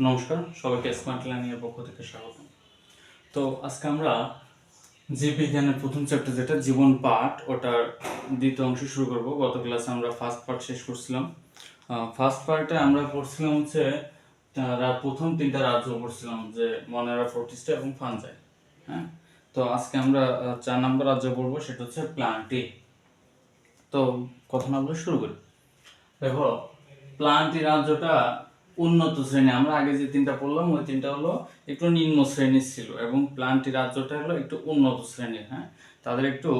নমস্কার, সবাইকে স্মার্ট লার্নিংয়ের পক্ষ থেকে স্বাগত। তো আজকে আমরা জীববিজ্ঞানের প্রথম চ্যাপ্টার যেটা, জীবন পাঠ, ওটার দ্বিতীয় অংশ শুরু করব। গত ক্লাসে আমরা ফার্স্ট পার্ট শেষ করছিলাম। ফার্স্ট পার্টে আমরা পড়ছিলাম হচ্ছে, তারা প্রথম তিনটা রাজ্য পড়ছিলাম, যে মনেরা, ফোর্টিস্টা এবং ফানজাই হ্যাঁ? তো আজকে আমরা চার নম্বর রাজ্য পড়ব, সেটা হচ্ছে প্লান্টি তো কথা না বলে শুরু করি। দেখো প্লান্টি রাজ্যটা উন্নত শ্রেণি। আমরা আগে যে তিনটা পড়লাম, ওই তিনটা হলো একটু নিম্ন শ্রেণির ছিল এবং প্লান্টি রাজ্যটা হলো একটু উন্নত শ্রেণির হ্যাঁ? তাদের একটু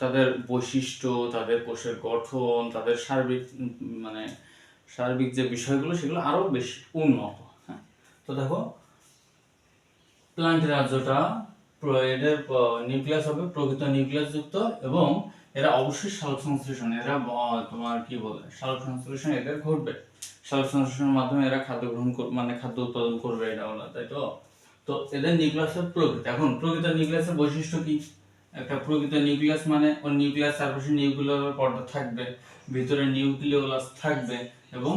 তাদের বৈশিষ্ট্য, তাদের কোষের গঠন, তাদের সার্বিক মানে সার্বিক যে বিষয়গুলো, সেগুলো আরও বেশি উন্নত হ্যাঁ? তো দেখো প্লান্ট রাজ্যটা এদের নিউক্লিয়াস হবে, প্রকৃত নিউক্লিয়াস যুক্ত এবং এরা অবশ্যই সালোক সংশ্লেষণ, এরা তোমার কি বলে? সালোক সংশ্লেষণ এদের ঘটবে। সালোক সংশ্লেষণের মাধ্যমে এরা খাদ্য গ্রহণ মানে খাদ্য উৎপাদন করবে এটা বলা তাই তো? তো এদের নিউক্লিয়াসের প্রকৃতি এখন প্রকৃত নিউক্লিয়াসের বৈশিষ্ট্য কি? একটা প্রকৃত নিউক্লিয়াস মানে ওর নিউক্লিয়াস চারপাশে নিউক্লিয়ার পর্দা থাকবে, ভিতরে নিউক্লিওলাস থাকবে এবং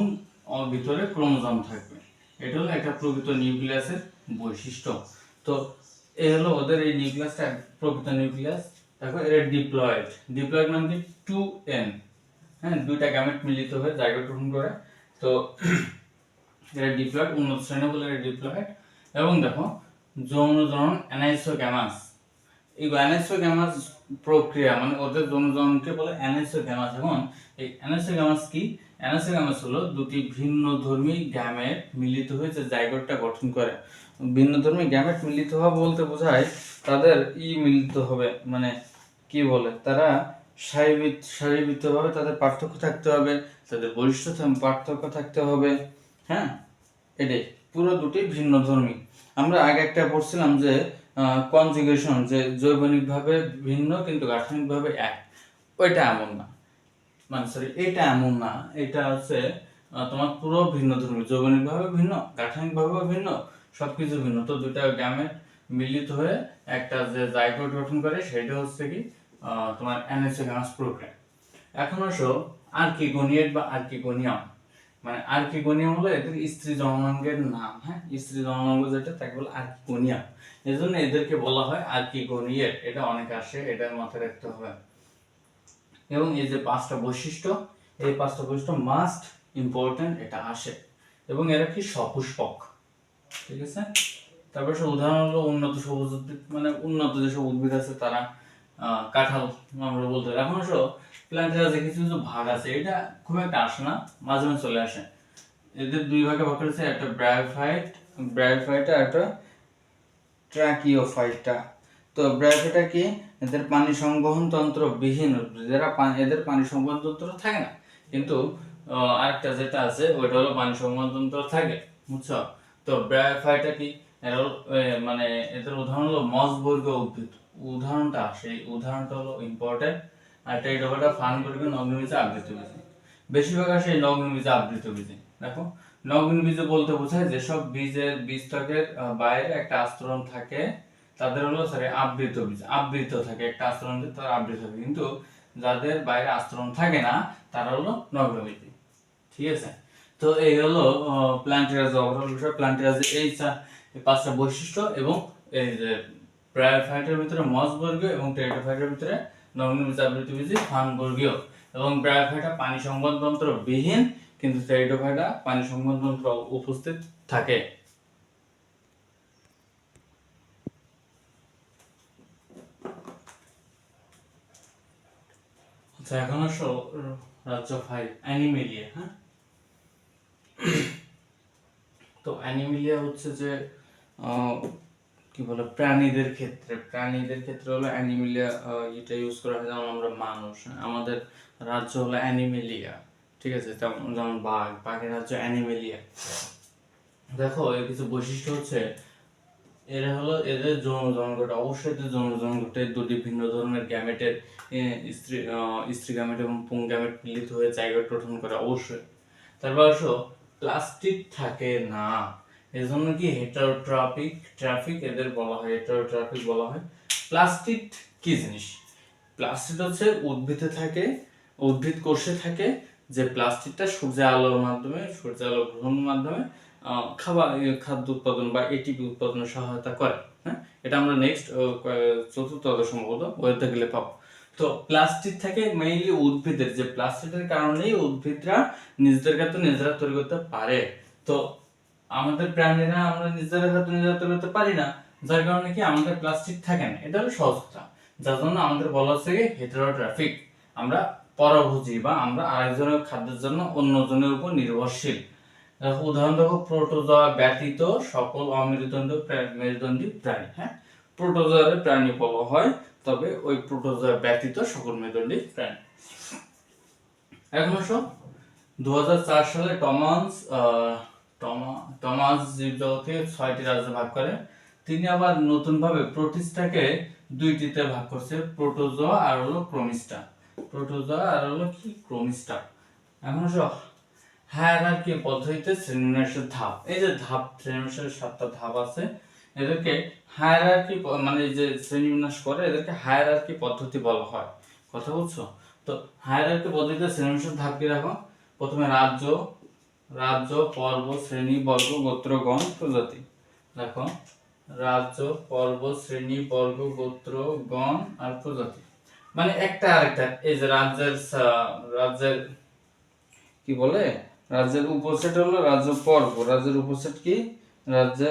ওর ভিতরে ক্রোমোজোম থাকবে। এটা হলো একটা প্রকৃত নিউক্লিয়াসের বৈশিষ্ট্য। তো এ হলো ওদের এই নিউক্লিয়াসটা, প্রকৃত নিউক্লিয়াস। দেখো, এর ডিপ্লয়েড। ডিপ্লয়েড মানে কি? টু এন হ্যাঁ দুইটা গ্যামেট মিলিত হয়ে জায়গা গ্রহণ করে। তো এরা ডিপ্লয়েড উন্নত শ্রেণি বলে এরা ডিপ্লয়েড এবং দেখো যৌন জনন অ্যানাইসোগ্যামাস এই অ্যানাইসোগ্যামাস প্রক্রিয়া মানে ওদের যৌন জননকে বলে অ্যানাইসোগ্যামাস এখন এই অ্যানাইসোগ্যামাস কি? অ্যানাইসোগ্যামাস হলো দুটি ভিন্ন ধর্মী গ্যামেট মিলিত হয়ে যে জাইগোটটা গঠন করে। ভিন্ন ধর্মী গ্যামেট মিলিত হওয়া বলতে বোঝায় তাদের ই মিলিত হবে মানে কি বলে, তারা শারীরিক শারীরিকভাবে তাদের পার্থক্য থাকতে হবে, তাদের থাম- পার্থক্য থাকতে হবে হ্যাঁ? এটাই। পুরো দুটি ভিন্ন ধর্মী। আমরা আগে একটা পড়ছিলাম যে কনজুগেশন যে জৈবনিকভাবে ভিন্ন কিন্তু গাঠনিকভাবে এক। ওইটা এমন না। মানে সরি এটা এমন না। এটা হচ্ছে তোমার পুরো ভিন্ন ধর্মী। যৌবনিকভাবে ভিন্ন, গাঠনিকভাবেও ভিন্ন, সবকিছু ভিন্ন। তো দুটা গ্যামেট মিলিত হয়ে একটা যে জাইগোট গঠন করে, সেটা হচ্ছে কি তোমার অ্যানাইসোগ্যামাস প্রক্রিয়া এখন আসো, আর্কিগোনিয়েট বা আর্কিগোনিয়াম। মানে আর্কিগোনিয়াম হলো এদের স্ত্রী জননাঙ্গের নাম হ্যাঁ? স্ত্রী জননাঙ্গ যেটা, তাকে বলে আর্কিগোনিয়াম। এজন্য এদেরকে বলা হয় আর্কিগোনিয়েট। এটা অনেক আসে, এটা মাথায় রাখতে হবে। এবং এই যে পাঁচটা বৈশিষ্ট্য, এই পাঁচটা বৈশিষ্ট্য মাস্ট ইম্পর্টেন্ট এটা আসে। এবং এরা কি? সপুষ্পক। ঠিক আছে? তারপর উদাহরণ হলো উন্নত সবুজ মানে উন্নত যেসব উদ্ভিদ আছে, তারা কাঁঠাল আমরা বলতে পারি। এখন অবশ্য প্ল্যান্টের কিছু কিছু ভাগ আছে, এটা খুব একটা আসে না, মাঝে মাঝে চলে আসে। এদের দুই ভাগে ভাগ করেছে, একটা ব্রায়োফাইট ব্রায়োফাইট আর একটা ট্রাকিওফাইটা তো ব্রায়োফাইটা কি? এদের পানি সংবহন তন্ত্র বিহীন পানি- এদের পানি সংবহন তন্ত্র থাকে না, কিন্তু আরেকটা যেটা আছে, ওইটা হলো পানি সংবহন তন্ত্র থাকে, বুঝছ? তো ব্রায়োফাইটা কি? এরা মানে এদের উদাহরণ হলো মসবর্গীয় উদ্ভিদ। উদাহরণটা সেই উদাহরণটা হলো ইম্পর্টেন্ট আর এটা এটা হলো ফানবর্গীয় নগ্নবীজে আবৃত বীজ। বেশিরভাগ আসে এই নগ্ন বীজে আবৃত বীজে। দেখো নগ্ন বীজে বলতে বোঝায় যেসব বীজের আহ, বাইরে একটা আস্তরণ থাকে তাদের হলো সরি আবৃত বীজ। আবৃত থাকে একটা আস্তরণ তারা আবৃত থাকে। কিন্তু যাদের বাইরে আস্তরণ থাকে না তারা হলো নগ্ন বীজ। ঠিক আছে? তো এই হলো প্ল্যান্টেরাজ ওভারঅল বিষয়। প্ল্যান্টেরাজ এই পাঁচটা বৈশিষ্ট্য এবং এই যে ব্রায়োফাইটের ভিতরে মসবর্গীয় এবং টেরিটোফাইটের ভিতরে নগ্নবীজ আবৃতবীজী ফানবর্গীয় এবং ব্রায়োফাইটা পানি সংবহনতন্ত্র বিহীন কিন্তু টেরিটোফাইটা পানি সংবহনতন্ত্র উপস্থিত থাকে। আচ্ছা এখন আসো রাজ্য ফাইভ অ্যানিমেলিয়া হ্যাঁ? তো অ্যানিমেলিয়া হচ্ছে যে কি বলে, প্রাণীদের ক্ষেত্রে প্রাণীদের ক্ষেত্রে হলো অ্যানিমেলিয়া এটা ইউজ করা হয়। যেমন আমরা মানুষ, আমাদের রাজ্য হলো অ্যানিমেলিয়া, ঠিক আছে? যেমন বাঘ, বাঘের রাজ্য অ্যানিমেলিয়া। দেখো, এর কিছু বৈশিষ্ট্য হচ্ছে, এরা হলো এদের যৌন জনগঠ অবশ্যই এদের যৌন জনগঠে দুটি ভিন্ন ধরনের গ্যামেটের স্ত্রী স্ত্রী গ্যামেট এবং পুং গ্যামেট মিলিত হয়ে জায়গা গঠন করে, অবশ্যই। তারপর আসো, প্লাস্টিক থাকে না। এজন্য কি হেটারোট্রাফিক ট্রাফিক এদের বলা হয় হেটারোট্রাফিক বলা হয়। প্লাস্টিক কি জিনিস? প্লাস্টিক হচ্ছে উদ্ভিদে থাকে, উদ্ভিদ কোষে থাকে, যে প্লাস্টিকটা সূর্য আলোর মাধ্যমে সূর্য আলো গ্রহণের মাধ্যমে খাবার খাদ্য উৎপাদন বা এটিপি উৎপাদনে সহায়তা করে হ্যাঁ? এটা আমরা নেক্সট চতুর্থ সম্ভবত ওয়েতে গেলে পাবো। তো প্লাস্টিক থেকে মেইনলি উদ্ভিদের, যে প্লাস্টিকের কারণেই উদ্ভিদরা নিজেদের খাদ্য নিজেরা তৈরি করতে পারে। তো আমাদের প্রাণীরা আমরা নিজেরা খাদ্য নিজেরা করতে পারি না যার কারণে কি আমাদের প্লাস্টিক থাকে না। এটা হলো সহজ কথা। যার জন্য আমাদের বলা হচ্ছে কি হেটারোট্রাফিক আমরা পরভোজী বা আমরা আরেকজনের খাদ্যের জন্য অন্যজনের উপর নির্ভরশীল। উদাহরণ দেখো প্রোটোজোয়া ব্যতীত সকল অমেরুদণ্ড মেরুদণ্ডী প্রাণী হ্যাঁ? প্রোটোজোয়ার প্রাণী বলা হয় তবে ওই প্রোটোজোয়া ব্যতীত সকল মেরুদণ্ডী প্রাণী। এখন আসো দু সালে টমাস আহ, টমা- টমাস জীবজগতকে ছয়টি রাজ্যে ভাগ করে। তিনি আবার নতুনভাবে প্রোটিস্টাকে দুইটিতে ভাগ করছে প্রোটোজোয়া আর হলো ক্রোমিস্টা। প্রোটোজোয়া আর হলো কি? ক্রোমিস্টা। এখন আসো, হায়ারার্কি পদ্ধতিতে শ্রেণীবিন্যাসের ধাপ। এই যে ধাপ, শ্রেণীবিন্যাসের সাতটা ধাপ আছে, এদেরকে হায়ারার্কি মানে যে শ্রেণীবিন্যাস করে, এদেরকে হায়ারার্কি পদ্ধতি বলা হয়। কথা বলছো? তো হায়ারার্কি পদ্ধতিতে শ্রেণীবিন্যাসের ধাপ কি দেখো? প্রথমে রাজ্য রাজ্য, পর্ব, শ্রেণি, বর্গ, গোত্র, গণ, প্রজাতি। দেখো, রাজ্য, পর্ব, শ্রেণি, বর্গ, গোত্র, গণ আর প্রজাতি। মানে একটা আরেকটা এই যে রাজ্যের রাজ্যের কি বলে? রাজ্যের উপসেট হলো রাজ্য পর্ব। রাজ্যের উপসেট কি? রাজ্য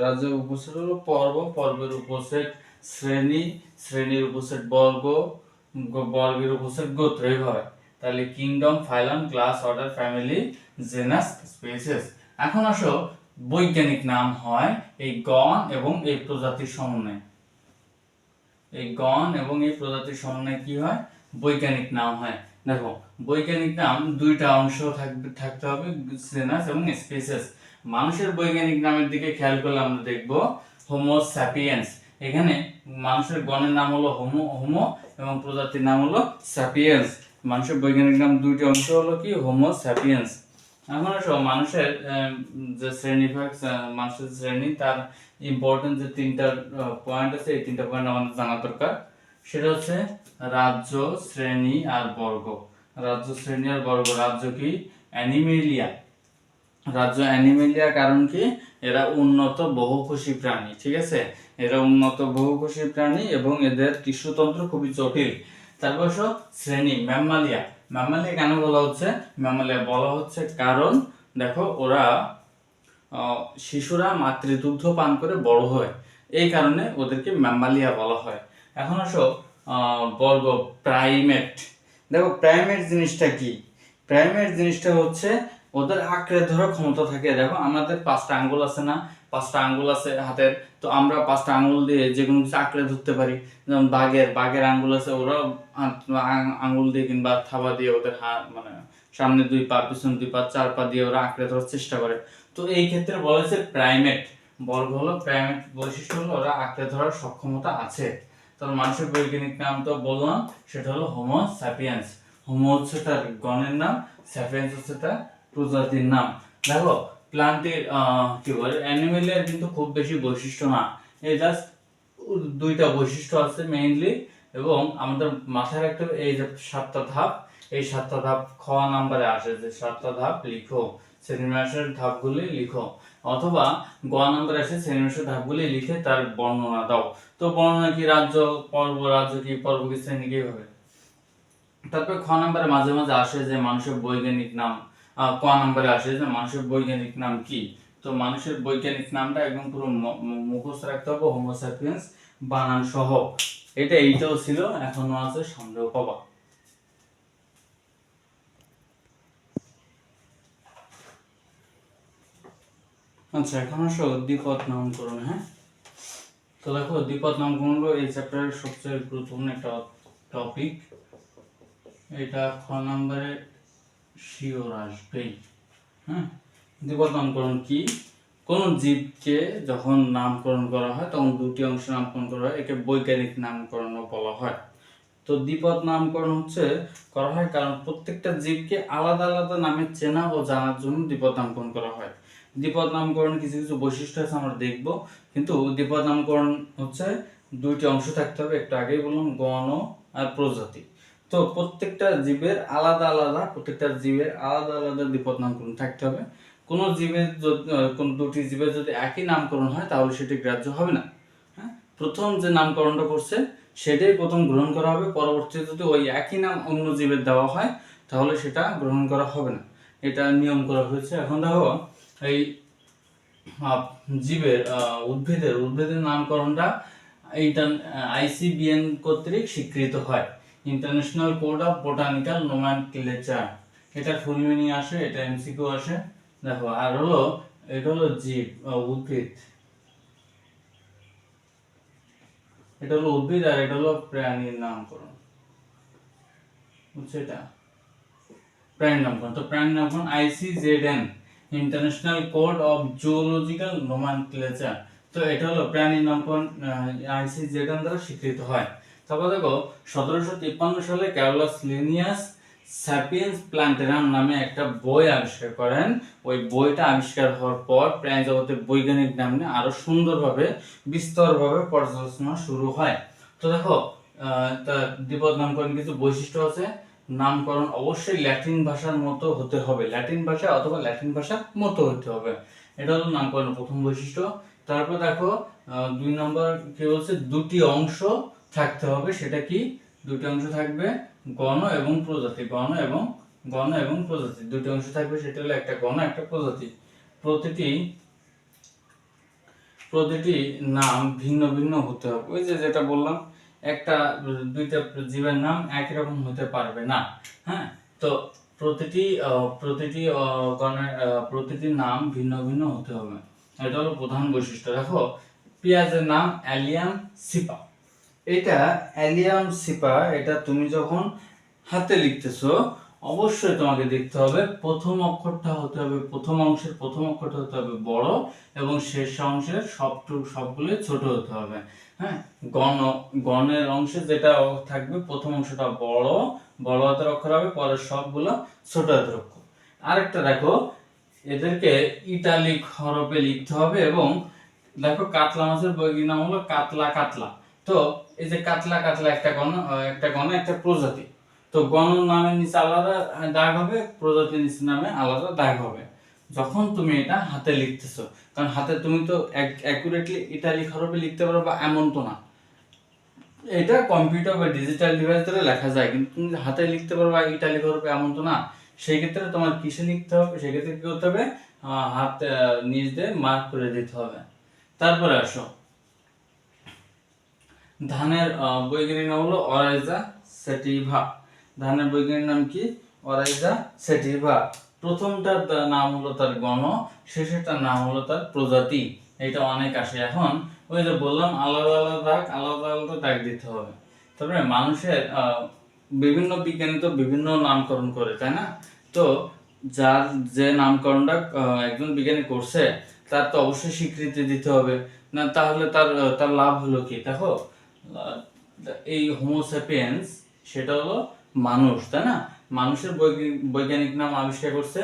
রাজ্যের উপসেট হলো পর্ব। পর্বের উপসেট শ্রেণি। শ্রেণির উপসেট বর্গ। বর্গের উপসেট গোত্র এইভাবে তাহলে kingdom phylum class order family genus species এখন আসো, বৈজ্ঞানিক নাম হয় এই গণ এবং এই প্রজাতির সমন্বয়। এই গণ এবং এই প্রজাতির সমন্বয়ে কি হয়? বৈজ্ঞানিক নাম হয়। দেখো, বৈজ্ঞানিক নাম দুইটা অংশ থাকবে, থাকতে হবে জেনাস এবং স্পেসেস মানুষের বৈজ্ঞানিক নামের দিকে খেয়াল করলে আমরা দেখব হোমো স্যাপিয়েন্স এখানে মানুষের গণের নাম হলো হোমো হোমো এবং প্রজাতির নাম হলো স্যাপিয়েন্স মানুষের বৈজ্ঞানিক নাম দুইটি অংশ হলো কি? হোমো স্যাপিয়েন্স এখন আসো, মানুষের যে শ্রেণীভাগ মানুষের শ্রেণি, তার ইম্পর্টেন্ট যে তিনটা পয়েন্ট আছে, এই তিনটা পয়েন্ট আমাদের জানা দরকার। সেটা হচ্ছে রাজ্য, শ্রেণি আর বর্গ। রাজ্য, শ্রেণি আর বর্গ, রাজ্য কি? অ্যানিমেলিয়া রাজ্য অ্যানিমেলিয়া কারণ কি? এরা উন্নত বহুকোষী প্রাণী, ঠিক আছে? এরা উন্নত বহুকোষী প্রাণী এবং এদের টিস্যুতন্ত্র খুবই জটিল। তারপর আসো শ্রেণি ম্যামালিয়া ম্যামালিয়া কেন বলা হচ্ছে? ম্যামালিয়া বলা হচ্ছে কারণ, দেখো, ওরা শিশুরা মাতৃদুগ্ধ পান করে বড় হয়। এই কারণে ওদেরকে ম্যামালিয়া বলা হয়। এখন আসো বর্গ, প্রাইমেট। দেখো, প্রাইমেট জিনিসটা কি? প্রাইমেট জিনিসটা হচ্ছে, ওদের আঁকড়ে ধরার ক্ষমতা থাকে। দেখো, আমাদের পাঁচটা আঙ্গুল আছে না? পাঁচটা আঙ্গুল আছে হাতের, তো আমরা পাঁচটা আঙ্গুল দিয়ে যে কোনো কিছু আঁকড়ে ধরতে পারি। যেমন বাঘের বাঘের আঙ্গুল আছে ওরা আঙ্গুল দিয়ে কিংবা থাবা দিয়ে ওদের হাত মানে সামনে দুই পা, পিছনে দুই পা, চার পা দিয়ে ওরা আঁকড়ে ধরার চেষ্টা করে। তো এই ক্ষেত্রে বলা হয়েছে প্রাইমেট বর্গ হলো, প্রাইমেট বৈশিষ্ট্য হলো ওরা আঁকড়ে ধরার সক্ষমতা আছে। তার মানুষের বৈজ্ঞানিক নাম তো বললাম, সেটা হলো হোমো স্যাপিয়েন্স হোমো হচ্ছে তার গণের নাম স্যাপিয়েন্স হচ্ছে তার প্রজাতির নাম। দেখো প্লান্টের কি বলে, অ্যানিমেলের কিন্তু খুব বেশি বৈশিষ্ট্য না। এই জাস্ট দুইটা বৈশিষ্ট্য আছে মেইনলি এবং আমাদের মাথায় রাখতে এই যে সাতটা ধাপ, এই সাতটা ধাপ খ নাম্বারে আসে যে সাতটা ধাপ লিখো। শ্রেণীবিন্যাসের ধাপগুলি লিখো। অথবা গ নাম্বারে আসে শ্রেণীবিন্যাসের ধাপগুলি লিখে তার বর্ণনা দাও। তো বর্ণনা কি রাজ্য, পর্ব, রাজ্য কি, পর্ব কি, শ্রেণি কি হবে তারপরে খ নাম্বারে মাঝে মাঝে আসে যে মানুষের বৈজ্ঞানিক নাম। ক নাম্বারে আসে যে মানুষের বৈজ্ঞানিক নাম কি? তো মানুষের বৈজ্ঞানিক নামটা একদম পুরো মুখস্থ রাখতে হবে হোমোসাপিয়েন্স বানান সহ। এটা এইটাও ছিল, এখনও আছে, সন্দেহ পাবা। আচ্ছা এখন আসো দ্বিপদ নামকরণ হ্যাঁ? তো দেখো, দ্বিপদ নামকরণ হলো এই চ্যাপ্টারের সবচেয়ে গুরুত্বপূর্ণ একটা টপিক এটা খ নম্বরে শিওর আসবেই হ্যাঁ দ্বিপদ নামকরণ কি? কোন জীবকে যখন নামকরণ করা হয়, তখন দুটি অংশ নামকরণ করা হয়। একে বৈজ্ঞানিক নামকরণ বলা হয়। তো দ্বিপদ নামকরণ হচ্ছে, করা হয় কারণ প্রত্যেকটা জীবকে আলাদা আলাদা নামে চেনা ও জানার জন্য দ্বিপদ নামকরণ করা হয়। দ্বিপদ নামকরণ কিছু কিছু বৈশিষ্ট্য আছে, আমরা দেখব। কিন্তু দ্বিপদ নামকরণ হচ্ছে দুইটি অংশ থাকতে হবে। একটু আগেই বললাম, গণ আর প্রজাতি। তো প্রত্যেকটা জীবের আলাদা আলাদা, প্রত্যেকটা জীবের আলাদা আলাদা দ্বিপদ নামকরণ থাকতে হবে। কোনো জীবের কোন দুটি জীবের যদি একই নামকরণ হয়, তাহলে সেটি গ্রাহ্য হবে না। হ্যাঁ? প্রথম যে নামকরণটা করছে, সেটাই প্রথম গ্রহণ করা হবে। পরবর্তীতে যদি ওই একই নাম অন্য জীবের দেওয়া হয়, তাহলে সেটা গ্রহণ করা হবে না। এটা নিয়ম করা হয়েছে। এখন দেখো, এই জীবের উদ্ভিদের উদ্ভিদের নামকরণটা এইটা, আইসিবিএন কর্তৃক স্বীকৃত হয়। International code of botanical nomenclature এটা ফুল মিনিং আসে, এটা এমসিকিউ আসে। দেখো, আর হলো, এটা হলো জীব উদ্ভিদ। এটা হলো উদ্ভিদ আর এটা হলো প্রাণীর নামকরণ। বুঝছ এটা? প্রাণীর নামকরণ। তো প্রাণীর নামকরণ ICZN international code of zoological nomenclature তো এটা হলো প্রাণীর নামকরণ আইসিজেডএন দ্বারা স্বীকৃত হয়। তারপর দেখো, সতেরোশো তিপ্পান্ন সালে ক্যারোলাস লিনিয়াস স্যাপিয়েন্স প্ল্যান্টেরাম নামে একটা বই আবিষ্কার করেন। ওই বইটা আবিষ্কার হওয়ার পর প্রাণী জগতের বৈজ্ঞানিক নাম নিয়ে আরও সুন্দরভাবে, বিস্তরভাবে পর্যালোচনা শুরু হয়। তো দেখো দ্বিপদ নামকরণ কিছু বৈশিষ্ট্য আছে। নামকরণ অবশ্যই ল্যাটিন ভাষার মতো হতে হবে। ল্যাটিন ভাষা অথবা ল্যাটিন ভাষার মতো হতে হবে। এটা হলো নামকরণের প্রথম বৈশিষ্ট্য। তারপর দেখো দুই নম্বর কি বলছে? দুটি অংশ থাকতে হবে, সেটা কি? দুটি অংশ থাকবে গণ এবং প্রজাতি। গণ এবং গণ এবং প্রজাতি। দুটি অংশ থাকবে, সেটা হলো একটা গণ, একটা প্রজাতি। প্রতিটি প্রতিটি নাম ভিন্ন ভিন্ন হতে হবে। ওই যে যেটা বললাম, একটা, দুইটা জীবের নাম একই রকম হতে পারবে না। হ্যাঁ? তো প্রতিটি প্রতিটি গণের প্রতিটি নাম ভিন্ন ভিন্ন হতে হবে। এটা হলো প্রধান বৈশিষ্ট্য। দেখো, পেঁয়াজের নাম অ্যালিয়াম সিপা। এটা অ্যালিয়াম সিপা, এটা তুমি যখন হাতে লিখতেছো, অবশ্যই তোমাকে দেখতে হবে, প্রথম অক্ষরটা হতে হবে, প্রথম অংশের প্রথম অক্ষরটা হতে হবে বড় এবং শেষ অংশের সবটু সবগুলো ছোট হতে হবে। হ্যাঁ? গণ, গণের অংশে যেটা থাকবে, প্রথম অংশটা বড় বড় হাতের অক্ষর হবে, পরের সবগুলো ছোট হাতের অক্ষর। আরেকটা দেখো, এদেরকে ইটালিক হরফে লিখতে হবে এবং দেখো, কাতলা মাছের বৈজ্ঞানিক নাম হলো? কাতলা কাতলা। তো এই যে কাতলা কাতলা একটা গণ একটা গণ, একটা প্রজাতি। তো গণ নামের নিচে আলাদা দাগ হবে প্রজাতির নিচে নামে আলাদা দাগ হবে। যখন তুমি এটা হাতে লিখতেছো, কারণ হাতে তুমি তো অ্যাকুরেটলি ইটালিক হরফে লিখতে পারো বা এমন তো না। এটা কম্পিউটার বা ডিজিটাল ডিভাইস দ্বারা লেখা যায়, কিন্তু তুমি হাতে লিখতে পারবা ইটালিক হরফে এমন তো না, সেই ক্ষেত্রে তোমার কিসে লিখতে হবে? সেক্ষেত্রে কি করতে হবে? হাত নিচ দিয়ে মার্ক করে দিতে হবে। তারপরে আসো। ধানের বৈজ্ঞানিক নাম হলো অরাইজা সেটিভা। ধানের বৈজ্ঞানিক নাম কি? অরাইজা সেটিভা। প্রথমটার নাম হলো তার গণ, শেষেরটার নাম হলো তার প্রজাতি। এটা অনেক আসে এখন। ওই যে বললাম, আলাদা আলাদা আলাদা আলাদা দাগ দিতে হবে। তারপরে মানুষের বিভিন্ন বিজ্ঞানী তো বিভিন্ন নামকরণ করে, তাই না? তো যার যে নামকরণটা একজন বিজ্ঞানী করছে, তার তো অবশ্যই স্বীকৃতি দিতে হবে। না, তাহলে তার তার লাভ হলো কি? দেখো এই হোমোসেপিয়েন্স সেটা হলো মানুষ, তাই না? মানুষের বৈজ্ঞানিক নাম আবিষ্কার করছে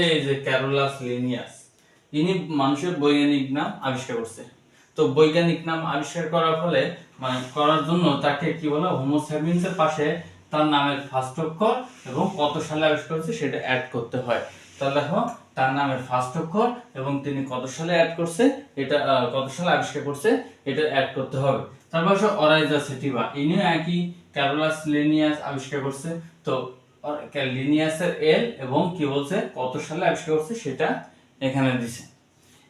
এই যে ক্যারোলাস লিনিয়াস ইনি মানুষের বৈজ্ঞানিক নাম আবিষ্কার করছে। তো বৈজ্ঞানিক নাম আবিষ্কার করার ফলে মানে করার জন্য তাকে কি বলে হোমোসেপিয়েন্স এর পাশে তার নামের ফার্স্ট অক্ষর এবং কত সালে আবিষ্কার করেছে সেটা অ্যাড করতে হয়। তাহলে দেখো, তার নামের ফার্স্ট অক্ষর এবং তিনি কত সালে অ্যাড করছে, এটা কত সালে আবিষ্কার করছে, এটা অ্যাড করতে হবে। তারপর আসো অরাইজা সেটিভা। ইনিও একই ক্যারোলাস লিনিয়াস আবিষ্কার করছে। তো লিনিয়াসের এল এবং কি বলছে, কত সালে আবিষ্কার করছে সেটা এখানে দিছে।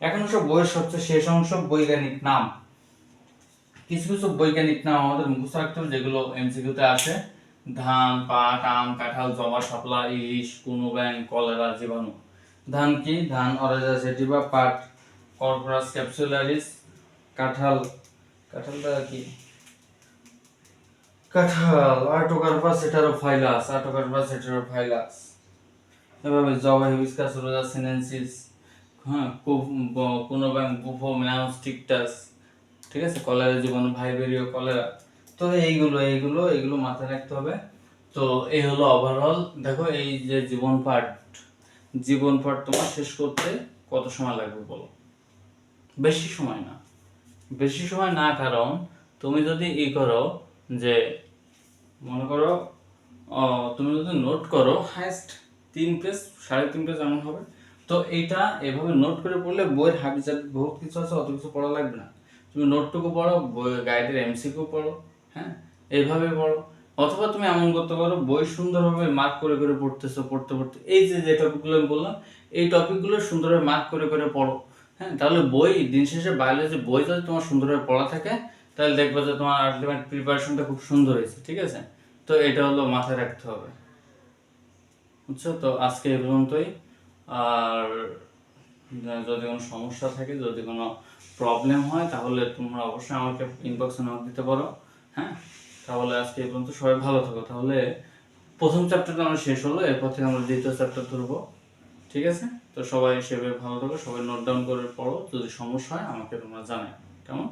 এখন সব বইয়ের সবচেয়ে শেষ অংশ বৈজ্ঞানিক নাম। কিছু কিছু বৈজ্ঞানিক নাম আমাদের মুখস্থ রাখতে হবে, যেগুলো এমসিকিউতে আসে। ধান, পাট, আম, কাঁঠাল, জবা, শাপলা, ইলিশ কুনো ব্যাং কলেরা, জীবাণু। ধান কি? ধান অরেজা সেটিভা, পাট, কর্পোরাস ক্যাপসুলারিস, কাঁঠাল কাঁঠালটা কি? কাঁঠাল আর্টোকার্পাস হেটারোফাইলাস আর্টোকার্পাস হেটারোফাইলাস এভাবে জবা, হিবিস্কাস, রোজা, সিনেনসিস হ্যাঁ কোনো ব্যাং বুফো ম্যানোস্টিকটাস ঠিক আছে? কলেরা জীবাণু ভাইবেরিও কলেরা। তো এইগুলো এইগুলো এইগুলো মাথায় রাখতে হবে। তো এই হলো ওভারঅল দেখো, এই যে জীবন পাঠ জীবন পাঠ তোমার শেষ করতে কত সময় লাগবে বলো? বেশি সময় না। বেশি সময় না কারণ তুমি যদি ই করো যে, মনে করো তুমি যদি নোট করো হাইস্ট তিন পেজ সাড়ে তিন পেজ এমন হবে, তো এইটা এভাবে নোট করে পড়লে বইয়ের হাবি জাবি বহুত কিছু আছে, অত কিছু পড়া লাগবে না। তুমি নোটটুকু পড়ো, বই গাইডের এমসিকিউ পড়ো হ্যাঁ এইভাবে পড়ো। অথবা তুমি এমন করতে পারো, বই সুন্দরভাবে মার্ক করে করে পড়তেছো, পড়তে পড়তে, এই যে যে টপিকগুলো আমি বললাম, এই টপিকগুলো সুন্দরভাবে মার্ক করে করে পড়ো। হ্যাঁ তাহলে বই, দিন শেষে বায়োলজি বই যদি তোমার সুন্দরভাবে পড়া থাকে, তাহলে দেখবে যে তোমার আলটিমেট প্রিপারেশনটা খুব সুন্দর হয়েছে, ঠিক আছে? তো এটা হলো মাথায় রাখতে হবে। বুঝছ? তো আজকে এই পর্যন্তই। আর যদি কোনো সমস্যা থাকে, যদি কোনো প্রবলেম হয়, তাহলে তোমরা অবশ্যই আমাকে ইনবক্সে নক দিতে পারো হ্যাঁ? তাহলে আজকে এই পর্যন্ত সবাই ভালো থাকো। তাহলে প্রথম চ্যাপ্টারটা আমরা শেষ হলো, এরপর থেকে আমরা দ্বিতীয় চ্যাপ্টার ধরবো, ঠিক আছে? তো সবাই সেভাবে ভালো থাকো, সবাই নোট ডাউন করে পড়ো, যদি সমস্যা হয় আমাকে তোমরা জানাই কেমন?